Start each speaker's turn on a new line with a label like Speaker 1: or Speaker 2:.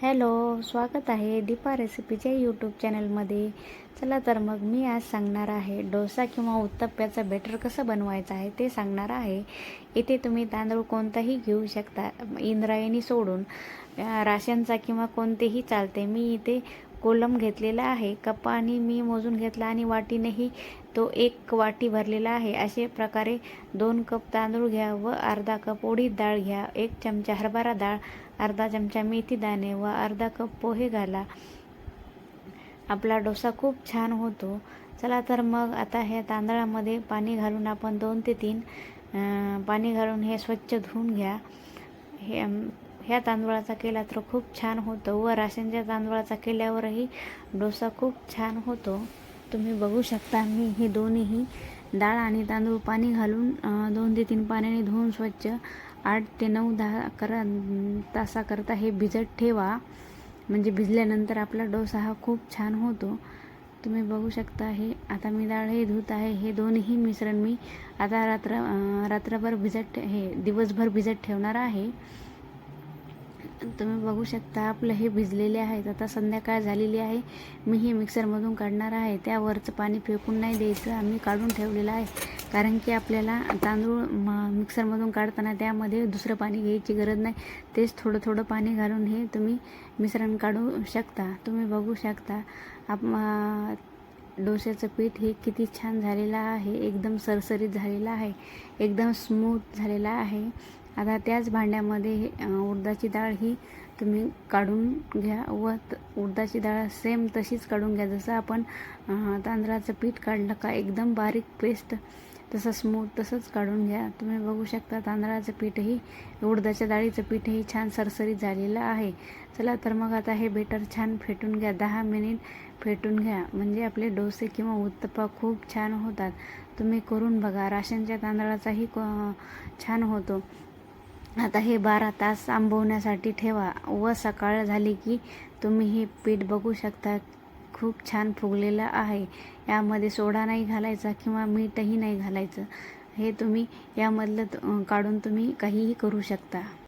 Speaker 1: Hello स्वागत आहे Deepa रेसिपीच्या YouTube चॅनलमध्ये. चला तर मग मी आज सांगणार आहे डोसा किंवा उत्तप्प्याचा बेटर कसं बनवायचं आहे ते सांगणार आहे. इथे तुम्ही तांदूळ कोणताही घेऊ शकता इंद्रायणी सोडून राशनचा किंवा कोणतेही चालते. मी इथे कोलम घेतलेला आहे कपाने मी मोजून घेतला आणि वाटीनेही तो एक वाटी भरलेला आहे. असे प्रकारे दोन कप तांदूळ घ्या व अर्धा कप उडीद डाळ घ्या. एक चमचा हरभरा डाळ अर्धा चमचा मेथी दाणे व अर्धा कप पोहे घाला. आपला डोसा खूप छान होतो. चला तर मग आता ह्या तांदळामध्ये पाणी घालून आपण दोन ते तीन पाणी घालून हे स्वच्छ धुवून घ्या. हे ह्या तांदूळाचा केला तर खूप छान होतो व राशनच्या तांदूळाचा केल्यावरही डोसा खूप छान होतो. तुम्ही बघू शकता मी हे दोन्हीही डाळ आणि तांदूळ पाणी घालून दोन ते तीन पाण्याने धुवून स्वच्छ आठ ते नऊ दहा करा तासाकरता हे भिजत ठेवा. म्हणजे भिजल्यानंतर आपला डोसा हा खूप छान होतो. तुम्ही बघू शकता हे आता मी डाळ हे धुत आहे. हे दोन्ही मिश्रण मी आता रात्र रात्रभर भिजत हे दिवसभर भिजत ठेवणार आहे. तुम्ही बघू शकता आपलं हे भिजलेले आहेत. आता संध्याकाळ झालेली आहे. मी हे मिक्सरमधून काढणार आहे. त्यावरचं पाणी फेकून नाही द्यायचं. आम्ही काढून ठेवलेलं आहे. कारण की आपल्याला तांदूळ म मिक्सरमधून काढताना त्यामध्ये दुसरं पाणी घ्यायची गरज नाही. तेच थोडं थोडं पाणी घालून हे तुम्ही मिश्रण काढू शकता. तुम्ही बघू शकता आप डोश्याचं पीठ हे किती छान झालेलं आहे. एकदम सरसरीत झालेलं आहे. एकदम स्मूथ झालेला आहे. आता त्याच भांड्यामध्ये हे, उडदाची डाळ ही तुम्ही काढून घ्या व त- उडदाची डाळ सेम तशीच काढून घ्या. जसं आपण तांदळाचं पीठ काढलं का एकदम बारीक पेस्ट तसं स्मूथ तसंच काढून घ्या. तुम्ही बघू शकता तांदळाचं पीठही उडदाच्या डाळीचं पीठही छान सरसरीत झालेलं आहे. चला तर मग आता हे बेटर छान फेटून घ्या. दहा मिनिट फेटून घ्या. म्हणजे आपले डोसे किंवा उत्तप्पा खूप छान होतात. तुम्ही करून बघा. राशनच्या तांदळाचाही क- छान होतो. आता हे बारा तास आंबवण्यासाठी ठेवा. व सकाळ झाली की तुम्ही हे पीठ बघू शकता. खूप छान फुगलेलं आहे. यामध्ये सोडा नाही घालायचा किंवा मीठही नाही घालायचं. हे तुम्ही यामधलं काढून तुम्ही काहीही करू शकता.